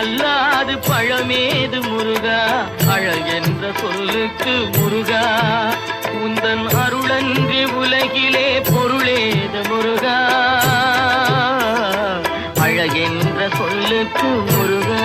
அல்லாது பழமேது முருகா? அழகென்ற சொல்லுக்கு முருகா? உந்தன் அருளன்றி உலகிலே பொருளேது முருகா? அழகென்ற சொல்லுக்கு முருகா?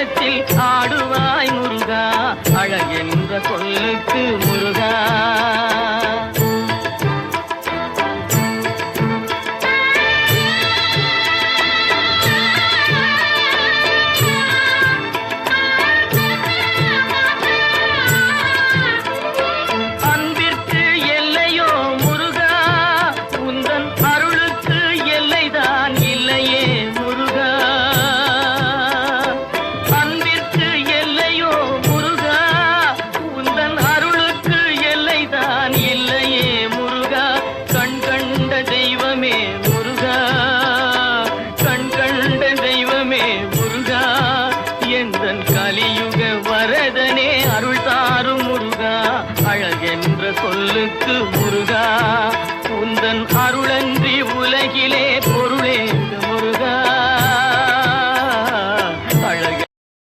உள்ளத்தில் ஆ அருளுக்கு முருகா உந்தன் அருளன்றி உலகிலே பொருள்